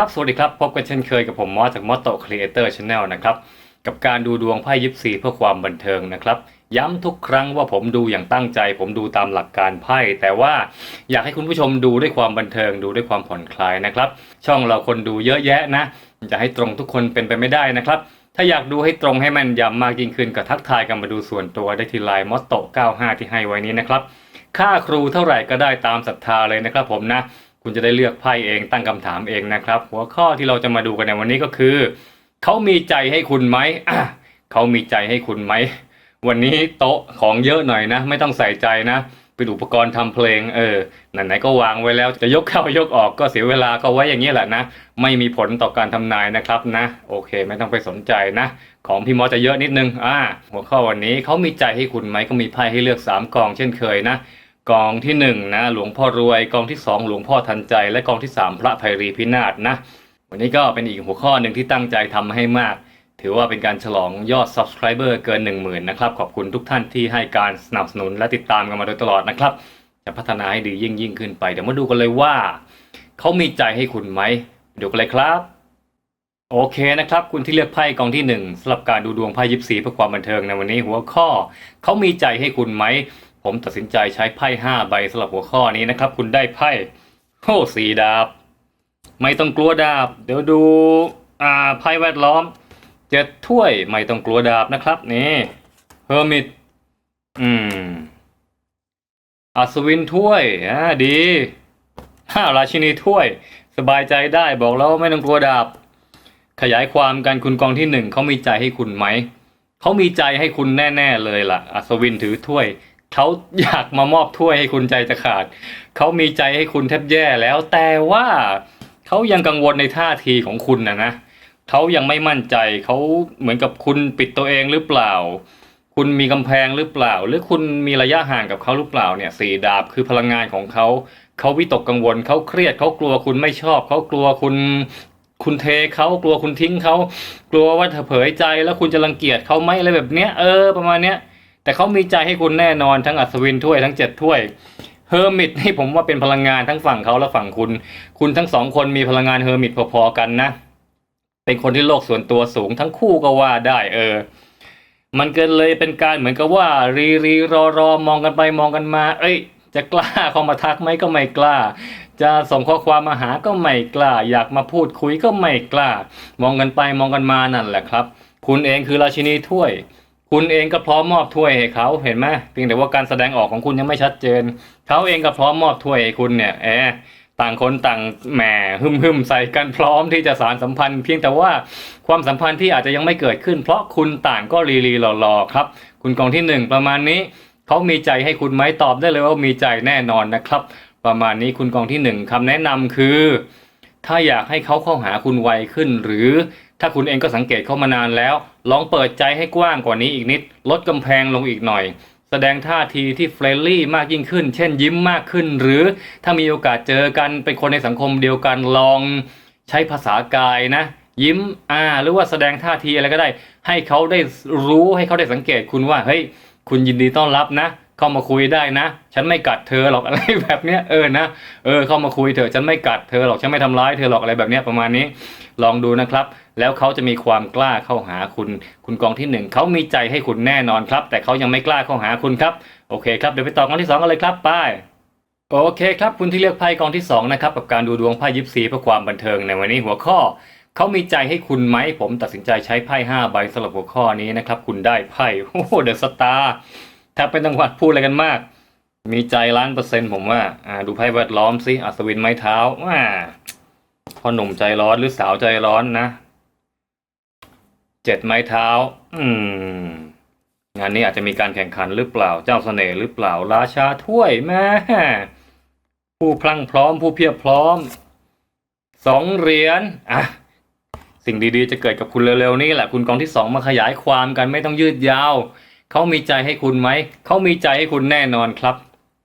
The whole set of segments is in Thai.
ครับ สวัสดีครับ พบกันเช่นเคยกับผมมอสจากมอสโตครีเอเตอร์ชาแนลนะครับ กับการดูดวงไพ่ยิปซีเพื่อความบันเทิงนะครับ ย้ำทุกครั้งว่าผมดูอย่างตั้งใจ ผมดูตามหลักการไพ่ แต่ว่าอยากให้คุณผู้ชมดูด้วยความบันเทิง ดูด้วยความผ่อนคลายนะครับ ช่องเราคนดูเยอะแยะนะ จะให้ตรงทุกคนเป็นไปไม่ได้นะครับ ถ้าอยากดูให้ตรงให้มันยำมากยิ่งขึ้นก็ทักทายกันมาดูส่วนตัวได้ที่ไลน์มอสโต95ที่ให้ไว้นี้นะครับ ค่าครูเท่าไหร่ก็ได้ตามศรัทธาเลยนะครับผมนะ คุณจะได้เลือกไพ่เองตั้งคำถามเองนะครับ หัวข้อที่เราจะมาดูกันในวันนี้ก็คือ เขามีใจให้คุณไหมเขามีใจให้คุณไหม วันนี้โต๊ะของเยอะหน่อยนะ ไม่ต้องใส่ใจนะเป็นอุปกรณ์ทำเพลงเออไหนๆก็วางไว้แล้วจะยกเข้ายกออกก็เสียเวลาก็ไว้อย่างนี้แหละนะ ไม่มีผลต่อการทำนายนะครับนะ โอเค ไม่ต้องไปสนใจนะ ของพี่มอจะเยอะนิดนึงอ่าหัวข้อวันนี้เขามีใจให้คุณไหมก็มีไพ่ให้เลือกสามกองเช่นเคยนะ กองที่หนึ่งนะหลวงพ่อรวยกองที่สองหลวงพ่อทันใจ และกองที่สามพระภัยรีพินาศนะ วันนี้ก็เป็นอีกหัวข้อหนึ่งที่ตั้งใจทำให้มาก ถือว่าเป็นการฉลองยอด subscriber เกิน 1 0,000นะครับขอบคุณทุกท่านที่ให้การสนับสนุนและติดตามกันมาโดยตลอดนะครับ จะพัฒนาให้ดียิ่งยิ่งขึ้นไปเดี๋ยวมาดูกันเลยว่าเขามีใจให้คุณไหมเดี๋ยวกันเลยครับโอเคนะครับ คุณที่เลือกไพ่กองที่หนึ่งสำหรับการดูดวงไพ่ยิปซีเพื่อความบันเทิงในวันนี้หัวข้อเขามีใจให้คุณไหม ผมตัดสินใจใช้ไพ่ห้าใบสำหรับหัวข้อนี้นะครับ คุณได้ไพ่โอ้สีดาบ ไม่ต้องกลัวดาบ เดี๋ยวดูอ่าไพ่แวดล้อมเจ็ดถ้วยไม่ต้องกลัวดาบนะครับนี่เฮอร์มิตอืมอัศวินถ้วยอ่าดีห้าราชินีถ้วย สบายใจได้บอกแล้วไม่ต้องกลัวดาบ ขยายความกันคุณกองที่หนึ่งเขามีใจให้คุณไหมเขามีใจให้คุณแน่ ๆ เลยล่ะ อัศวินถือถ้วย เขาอยากมามอบถ้วยให้คุณใจจะขาด เขามีใจให้คุณแทบแย่แล้ว แต่ว่าเขายังกังวลในท่าทีของคุณนะนะเขายังไม่มั่นใจเขาเหมือนกับคุณปิดตัวเองหรือเปล่า คุณมีกำแพงหรือเปล่า หรือคุณมีระยะห่างกับเขาหรือเปล่าเนี่ยสี่ดาบคือพลังงานของเขาเขาวิตกกังวลเขาเครียดเขากลัวคุณไม่ชอบเขากลัวคุณคุณเทเขากลัวคุณทิ้งเขากลัวว่าถ้าเผยใจแล้วคุณจะรังเกียจเขาไหมอะไรแบบเนี้ยเออประมาณเนี้ย แต่เขามีใจให้คุณแน่นอนทั้งอัศวินถ้วยทั้งเจ็ดถ้วยเฮอร์มิตนี่ผมว่าเป็นพลังงานทั้งฝั่งเขาและฝั่งคุณ คุณทั้งสองคนมีพลังงานเฮอร์มิตพอๆกันนะ เป็นคนที่โลกส่วนตัวสูงทั้งคู่ก็ว่าได้เออ มันเกินเลยเป็นการเหมือนกับว่า รีรีรอรอมองกันไปมองกันมา เอ้ย จะกล้าเข้ามาทักไหมก็ไม่กล้า จะส่งข้อความมาหาก็ไม่กล้า อยากมาพูดคุยก็ไม่กล้า มองกันไปมองกันมานั่นแหละครับ คุณเองคือราชินีถ้วย คุณเองก็พร้อมมอบถ้วยให้เขาเห็นไหมเพียงแต่ว่าการแสดงออกของคุณยังไม่ชัดเจนเขาเองก็พร้อมมอบถ้วยให้คุณเนี่ยแอต่างคนต่างแหมหึมหึมๆใส่กันพร้อมที่จะสารสัมพันธ์ เพียงแต่ว่าความสัมพันธ์ที่อาจจะยังไม่เกิดขึ้น เพราะคุณต่างก็รีรีรอๆครับ คุณกองที่หนึ่งประมาณนี้เขามีใจให้คุณไหมตอบได้เลยว่ามีใจแน่นอนนะครับ ประมาณนี้คุณกองที่หนึ่งคำแนะนำคือ ถ้าอยากให้เขาเข้าหาคุณไวขึ้นหรือ ถ้าคุณเองก็สังเกตเข้ามานานแล้ว ลองเปิดใจให้กว้างกว่านี้อีกนิด ลดกำแพงลงอีกหน่อย แสดงท่าทีที่เฟรนลี่มากยิ่งขึ้น เช่นยิ้มมากขึ้น หรือถ้ามีโอกาสเจอกันเป็นคนในสังคมเดียวกันลองใช้ภาษากายนะ ยิ้มอ่าหรือว่าแสดงท่าทีอะไรก็ได้ ให้เขาได้รู้ให้เขาได้สังเกตคุณว่าเฮ้ยคุณยินดีต้อนรับนะ เข้ามาคุยได้นะ ฉันไม่กัดเธอหรอกอะไรแบบเนี้ยเออนะเออเข้ามาคุยเถอะฉันไม่กัดเธอหรอกฉันไม่ทำร้ายเธอหรอกอะไรแบบเนี้ยประมาณนี้ลองดูนะครับ แล้วเขาจะมีความกล้าเข้าหาคุณ คุณกองที่หนึ่งเขามีใจให้คุณแน่นอนครับ แต่เขายังไม่กล้าเข้าหาคุณครับโอเคครับเดี๋ยวไปต่อกองที่สองกันเลยครับไปโอเคครับคุณที่เลือกไพ่กองที่สองนะครับกับการดูดวงไพ่ยิปซีเพื่อความบันเทิงในวันนี้หัวข้อเขามีใจให้คุณไหมผมตัดสินใจใช้ไพ่ห้าใบสำหรับหัวข้อนี้นะครับคุณได้ไพ่โอ้เดอะสตาร์ แทบเป็นจังหวัดพูดอะไรกันมาก มีใจล้านเปอร์เซ็นต์ผมว่า อ่า ดูไพ่แวดล้อมสิอัศวินไม้เท้าว่าพอหนุ่มใจร้อนหรือสาวใจร้อนนะเจ็ดไม้เท้า อืม งานนี้อาจจะมีการแข่งขันหรือเปล่าเจ้าเสน่ห์หรือเปล่าราชาถ้วยแม่ผู้พลั่งพร้อมผู้เพียบพร้อมสองเหรียญอะสิ่งดีๆ จะเกิดกับคุณเร็วๆนี่แหละ คุณกองที่สองมาขยายความกันไม่ต้องยืดยาว เขามีใจให้คุณไหม เขามีใจให้คุณแน่นอนครับ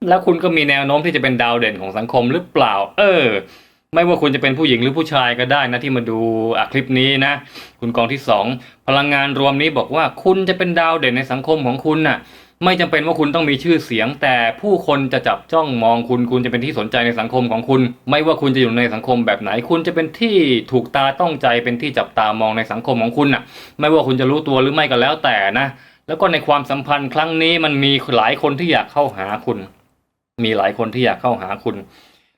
แล้วคุณก็มีแนวโน้มที่จะเป็นดาวเด่นของสังคมหรือเปล่า เออ ไม่ว่าคุณจะเป็นผู้หญิงหรือผู้ชายก็ได้นะที่มาดูคลิปนี้นะ คุณกองที่สองพลังงานรวมนี้บอกว่าคุณจะเป็นดาวเด่นในสังคมของคุณน่ะ ไม่จำเป็นว่าคุณต้องมีชื่อเสียง แต่ผู้คนจะจับจ้องมองคุณ คุณจะเป็นที่สนใจในสังคมของคุณ ไม่ว่าคุณจะอยู่ในสังคมแบบไหน คุณจะเป็นที่ถูกตาต้องใจเป็นที่จับตามองในสังคมของคุณน่ะ ไม่ว่าคุณจะรู้ตัวหรือไม่ก็แล้วแต่นะ แล้วก็ในความสัมพันธ์ครั้งนี้มันมีหลายคนที่อยากเข้าหาคุณ มีหลายคนที่อยากเข้าหาคุณ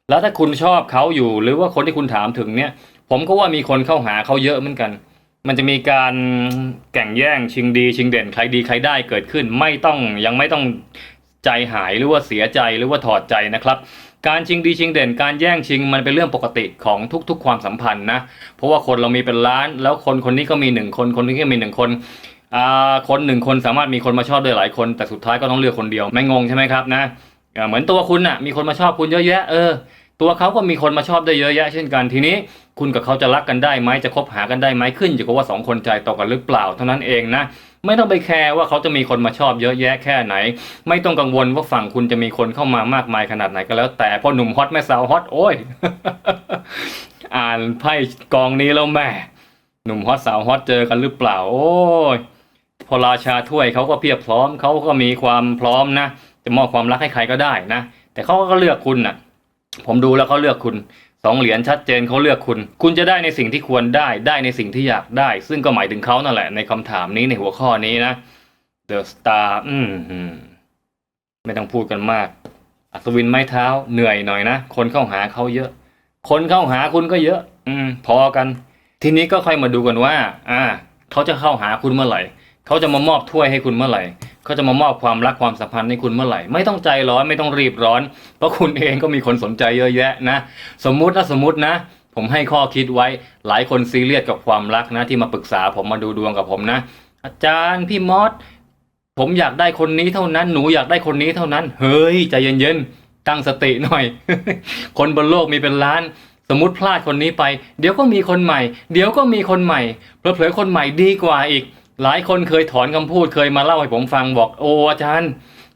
แล้วถ้าคุณชอบเขาอยู่หรือว่าคนที่คุณถามถึงเนี่ย ผมก็ว่ามีคนเข้าหาเขาเยอะเหมือนกัน มันจะมีการแข่งแย่งชิงดีชิงเด่นใครดีใครได้เกิดขึ้น ไม่ต้องยังไม่ต้องใจหายหรือว่าเสียใจหรือว่าถอดใจนะครับการชิงดีชิงเด่นการแย่งชิงมันเป็นเรื่องปกติของทุกๆ ความสัมพันธ์นะ เพราะว่าคนเรามีเป็นล้าน แล้วคนคนนี้ก็มีหนึ่งคน คนนี้ก็มีหนึ่งคน คนหนึ่งคนสามารถมีคนมาชอบได้หลายคน แต่สุดท้ายก็ต้องเลือกคนเดียวไม่งงใช่ไหมครับนะเหมือนตัวคุณน่ะมีคนมาชอบคุณเยอะแยะเออตัวเขาก็มีคนมาชอบได้เยอะแยะเช่นกันทีนี้ คุณกับเขาจะรักกันได้ไหมจะคบหากันได้ไหมขึ้นอยู่กับว่าสองคนใจต่อกันหรือเปล่าเท่านั้นเองนะไม่ต้องไปแคร์ว่าเขาจะมีคนมาชอบเยอะแยะแค่ไหน ไม่ต้องกังวลว่าฝั่งคุณจะมีคนเข้ามามากมายขนาดไหนก็แล้ว แต่พอหนุ่มฮอตแม่สาวฮอตโอ้ยอ่านไพ่กองนี้แล้วแม่หนุ่มฮอตสาวฮอตเจอกันหรือเปล่า โอ้ย พอราชาถ้วยเขาก็เพียบพร้อมเขาก็มีความพร้อมนะจะมอบความรักให้ใครก็ได้นะแต่เขาก็เลือกคุณน่ะ ผมดูแล้วเขาเลือกคุณสองเหรียญชัดเจนเขาเลือกคุณ คุณจะได้ในสิ่งที่ควรได้ได้ในสิ่งที่อยากได้ ซึ่งก็หมายถึงเขานั่นแหละในคำถามนี้ในหัวข้อนี้นะ The Star อืมไม่ต้องพูดกันมาก อัศวินไม้เท้าเหนื่อยหน่อยนะ คนเข้าหาเขาเยอะ คนเข้าหาคุณก็เยอะ อืม พอกัน ทีนี้ก็ค่อยมาดูกันว่า อ่าเขาจะเข้าหาคุณเมื่อไหร่ เขาจะมามอบถ้วยให้คุณเมื่อไหร่เขาจะมามอบความรักความสัมพันธ์ให้คุณเมื่อไหร่ ไม่ต้องใจร้อนไม่ต้องรีบร้อน เพราะคุณเองก็มีคนสนใจเยอะแยะนะ สมมุตินะสมมุตินะ ผมให้ข้อคิดไว้ หลายคนซีเรียสกับความรักนะ ที่มาปรึกษาผมมาดูดวงกับผมนะ อาจารย์พี่มอสผมอยากได้คนนี้เท่านั้น หนูอยากได้คนนี้เท่านั้น เฮ้ยใจเย็นๆตั้งสติหน่อย คนบนโลกมีเป็นล้านสมมติพลาดคนนี้ไป เดี๋ยวก็มีคนใหม่ เดี๋ยวก็มีคนใหม่เผลอๆคนใหม่ดีกว่าอีก หลายคนเคยถอนคำพูดเคยมาเล่าให้ผมฟังบอกโอ้อาจารย์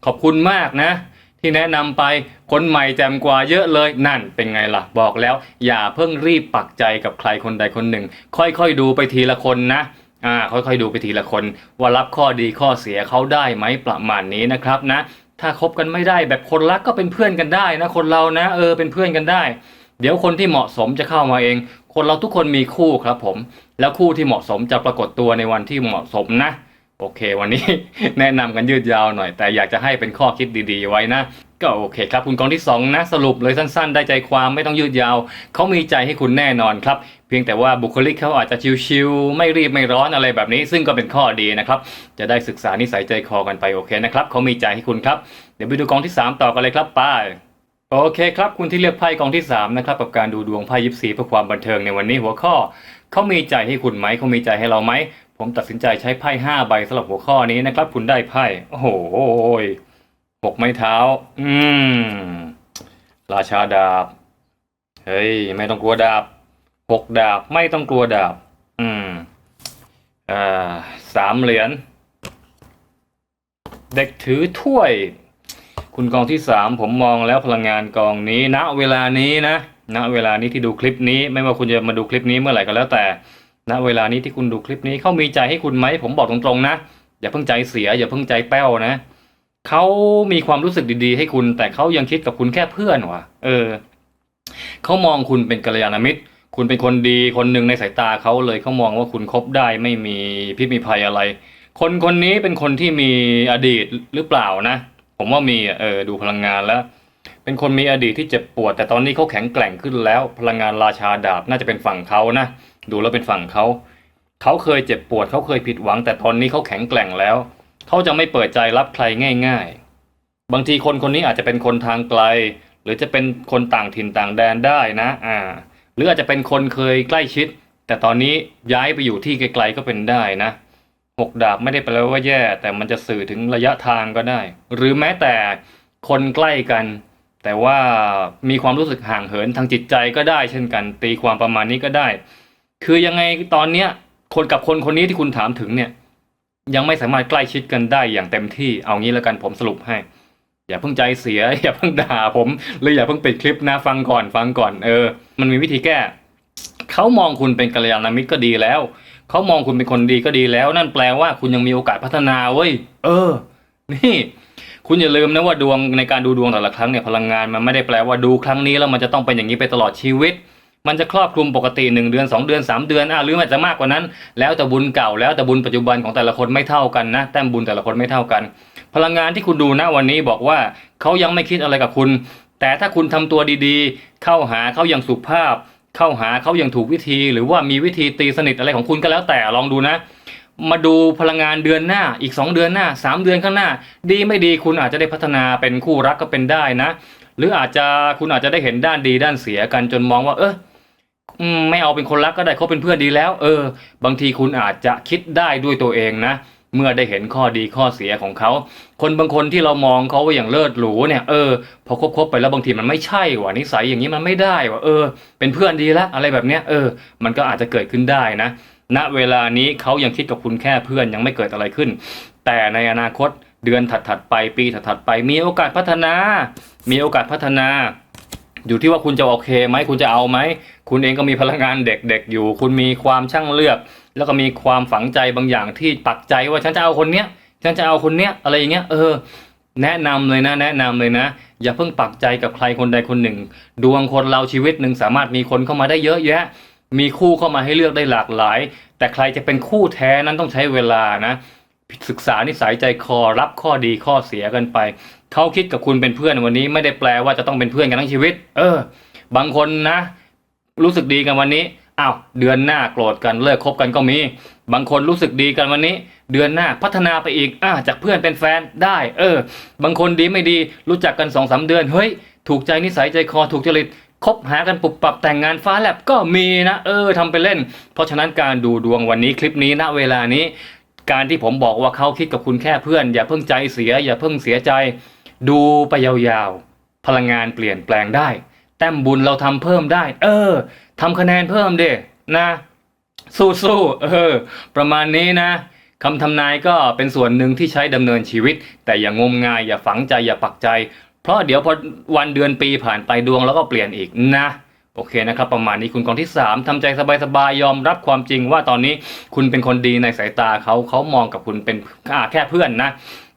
ขอบคุณมากนะ ที่แนะนำไปคนใหม่แจ่มกว่าเยอะเลยนั่นเป็นไงล่ะบอกแล้ว อย่าเพิ่งรีบปักใจกับใครคนใดคนหนึ่ง ค่อยๆดูไปทีละคนนะอ่าค่อยๆดูไปทีละคน ว่ารับข้อดีข้อเสียเขาได้ไหมประมาณนี้นะครับนะ ถ้าคบกันไม่ได้แบบคนรักก็เป็นเพื่อนกันได้นะ คนเรานะ เออเป็นเพื่อนกันได้ เดี๋ยวคนที่เหมาะสมจะเข้ามาเอง คนเราทุกคนมีคู่ครับผม แล้วคู่ที่เหมาะสมจะปรากฏตัวในวันที่เหมาะสมนะ โอเค วันนี้ แนะนำกันยืดยาวหน่อย แต่อยากจะให้เป็นข้อคิดดี ๆ ไว้นะ ก็โอเคครับ คุณกองที่สองนะ สรุปเลยสั้น ๆ ได้ใจความไม่ต้องยืดยาว เขามีใจให้คุณแน่นอนครับ เพียงแต่ว่าบุคลิกเขาอาจจะชิวๆไม่รีบไม่ร้อนอะไรแบบนี้ ซึ่งก็เป็นข้อดีนะครับ จะได้ศึกษานิสัยใจคอกันไปโอเคนะครับเขามีใจให้คุณครับ เดี๋ยวไปดูกองที่ 3 ต่อกันเลยครับไป้า โอเคครับคุณที่เลือกไพ่กองที่ 3 นะครับกับการดูดวงไพ่ยิปซีเพื่อความบันเทิงในวันนี้หัวข้อเขามีใจให้คุณไหมเขามีใจให้เราไหม ผมตัดสินใจใช้ไพ่ห้าใบสำหรับหัวข้อนี้นะครับ คุณได้ไพ่โอ้โหหกไม้เท้า อืมราชาดาบ เฮ้ย ไม่ต้องกลัวดาบหกดาบไม่ต้องกลัวดาบ อืมอ่าสามเหรียญเด็กถือถ้วย คุณกองที่สามผมมองแล้วพลังงานกองนี้ณเวลานี้นะณเวลานี้ที่ดูคลิปนี้ ไม่ว่าคุณจะมาดูคลิปนี้เมื่อไหร่ก็แล้วแต่ณเวลานี้ที่คุณดูคลิปนี้เขามีใจให้คุณไหมผมบอกตรงๆนะ อย่าเพิ่งใจเสีย อย่าเพิ่งใจแป้วนะเขามีความรู้สึกดีๆ ให้คุณ แต่เขายังคิดกับคุณแค่เพื่อนว่ะเออเขามองคุณเป็นกัลยาณมิตร คุณเป็นคนดีคนหนึ่งในสายตาเขาเลยเขามองว่าคุณคบได้ไม่มีพิษมีภัยอะไร คนคนนี้เป็นคนที่มีอดีตหรือเปล่านะ ผมว่ามีเออดูพลังงานแล้ว เป็นคนมีอดีตที่เจ็บปวด แต่ตอนนี้เขาแข็งแกร่งขึ้นแล้ว พลังงานราชาดาบน่าจะเป็นฝั่งเขานะดูแล้วเป็นฝั่งเขาเขาเคยเจ็บปวดเขาเคยผิดหวัง แต่ตอนนี้เขาแข็งแกร่งแล้วเขาจะไม่เปิดใจรับใครง่าย ๆ บางทีคนคนนี้อาจจะเป็นคนทางไกล หรือจะเป็นคนต่างถิ่นต่างแดนได้นะอ่า หรืออาจจะเป็นคนเคยใกล้ชิด แต่ตอนนี้ย้ายไปอยู่ที่ไกลๆก็เป็นได้นะ หกดาบไม่ได้แปลว่าแย่ แต่มันจะสื่อถึงระยะทางก็ได้ หรือแม้แต่คนใกล้กัน แต่ว่ามีความรู้สึกห่างเหินทางจิตใจก็ได้ เช่นกัน ตีความประมาณนี้ก็ได้ คือยังไงตอนเนี้ยคนกับคนคนนี้ที่คุณถามถึงเนี่ย ยังไม่สามารถใกล้ชิดกันได้อย่างเต็มที่เอางี้แล้วกันผมสรุปให้ อย่าเพิ่งใจเสีย อย่าเพิ่งด่าผมหรืออย่าเพิ่งปิดคลิปนะฟังก่อนฟังก่อนเออ มันมีวิธีแก้เขามองคุณเป็นกัลยาณมิตรก็ดีแล้ว เขามองคุณเป็นคนดีก็ดีแล้ว นั่นแปลว่าคุณยังมีโอกาสพัฒนาเว้ย เออ นี่ คุณอย่าลืมนะว่าดวงในการดูดวงแต่ละครั้งเนี่ยพลังงานมันไม่ได้แปลว่าดูครั้งนี้แล้วมันจะต้องเป็นอย่างนี้ไปตลอดชีวิต มันจะครอบคลุมปกติ 1 เดือน 2 เดือน 3 เดือนอะหรือมันจะมากกว่านั้น แล้วแต่บุญเก่าแล้วแต่บุญปัจจุบันของแต่ละคนไม่เท่ากันนะแต้มบุญแต่ละคนไม่เท่ากัน พลังงานที่คุณดูนะวันนี้บอกว่าเขายังไม่คิดอะไรกับคุณ แต่ถ้าคุณทำตัวดีๆ เข้าหาเขาอย่างสุภาพ เข้าหาเขาอย่างถูกวิธี หรือว่ามีวิธีตีสนิทอะไรของคุณก็แล้วแต่ลองดูนะ มาดูพลังงานเดือนหน้าอีก 2 เดือนหน้า 3 เดือนข้างหน้า ดีไม่ดีคุณอาจจะได้พัฒนาเป็นคู่รักก็เป็นได้นะ หรืออาจจะคุณอาจจะได้เห็นด้านดีด้านเสียกันจนมองว่า เออไม่เอาเป็นคนรักก็ได้เขาเป็นเพื่อนดีแล้ว เออ บางทีคุณอาจจะคิดได้ด้วยตัวเองนะ เมื่อได้เห็นข้อดีข้อเสียของเขา คนบางคนที่เรามองเขาว่าอย่างเลิศหรูเนี่ยเออพอคบๆไปแล้วบางทีมันไม่ใช่ว่ะนิสัยอย่างนี้มันไม่ได้ว่ะเออ เป็นเพื่อนดีละอะไรแบบเนี้ยเออ มันก็อาจจะเกิดขึ้นได้นะ ณเวลานี้เขายังคิดกับคุณแค่เพื่อนยังไม่เกิดอะไรขึ้น แต่ในอนาคตเดือนถัดๆไปปีถัดๆไป มีโอกาสพัฒนา มีโอกาสพัฒนา อยู่ที่ว่าคุณจะโอเคไหมคุณจะเอาไหม คุณเองก็มีพลังงานเด็กๆอยู่ คุณมีความช่างเลือก แล้วก็มีความฝังใจบางอย่างที่ปักใจว่าฉันจะเอาคนเนี้ยฉันจะเอาคนเนี้ยอะไรอย่างเงี้ยเออ แนะนำเลยนะ แนะนำเลยนะ อย่าเพิ่งปักใจกับใครคนใดคนหนึ่ง ดวงคนเราชีวิตหนึ่งสามารถมีคนเข้ามาได้เยอะแยะ มีคู่เข้ามาให้เลือกได้หลากหลาย แต่ใครจะเป็นคู่แท้นั้นต้องใช้เวลานะ ศึกษานิสัยใจคอรับข้อดีข้อเสียกันไป เขาคิดกับคุณเป็นเพื่อนวันนี้ ไม่ได้แปลว่าจะต้องเป็นเพื่อนกันทั้งชีวิต เออ บางคนนะ รู้สึกดีกันวันนี้อ้าวเดือนหน้าโกรธกันเลิกคบกันก็มี บางคนรู้สึกดีกันวันนี้ เดือนหน้าพัฒนาไปอีกอ่าจากเพื่อนเป็นแฟนได้ เออ บางคนดีไม่ดีรู้จักกันสองสามเดือนเฮ้ยถูกใจนิสัยใจคอถูกจริตคบหากันปุบปรับแต่งงานฟ้าแลบก็มีนะ เออทำไปเล่น เพราะฉะนั้นการดูดวงวันนี้คลิปนี้ณเวลานี้ การที่ผมบอกว่าเขาคิดกับคุณแค่เพื่อน อย่าเพิ่งใจเสีย อย่าเพิ่งเสียใจ ดูไปยาวๆ พลังงานเปลี่ยนแปลงได้ แต้มบุญเราทำเพิ่มได้ เออทำคะแนนเพิ่มเด้นะ สู้ๆเออ ประมาณนี้นะคำทำนายก็เป็นส่วนหนึ่งที่ใช้ดำเนินชีวิต แต่อย่างงมงายอย่าฝังใจอย่าปักใจ เพราะเดี๋ยวพอวันเดือนปีผ่านไปดวงแล้วก็เปลี่ยนอีกนะ โอเคนะครับประมาณนี้คุณกองที่ 3ทำใจสบายๆยอมรับความจริงว่าตอนนี้คุณเป็นคนดีในสายตาเขาเขามองกับคุณเป็นแค่เพื่อนนะ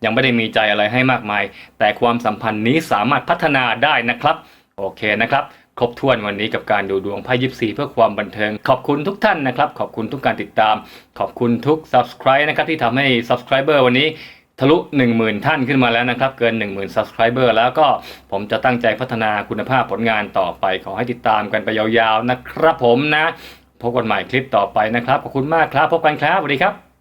ยังไม่ได้มีใจอะไรให้มากมาย แต่ความสัมพันธ์นี้สามารถพัฒนาได้นะครับ โอเคนะครับครบถ้วนวันนี้กับการดูดวงไพ่ยิปซีเพื่อความบันเทิง ขอบคุณทุกท่านนะครับ ขอบคุณทุกการติดตาม ขอบคุณทุก subscribe นะครับที่ทำให้ subscriber วันนี้ ทะลุ 10,000 ท่านขึ้นมาแล้วนะครับ เกิน 10,000 subscriber แล้วก็ผมจะตั้งใจพัฒนาคุณภาพผลงานต่อไป ขอให้ติดตามกันไปยาวๆนะครับผมนะ พบกันใหม่คลิปต่อไปนะครับ ขอบคุณมากครับ พบกันครับสวัสดีครับ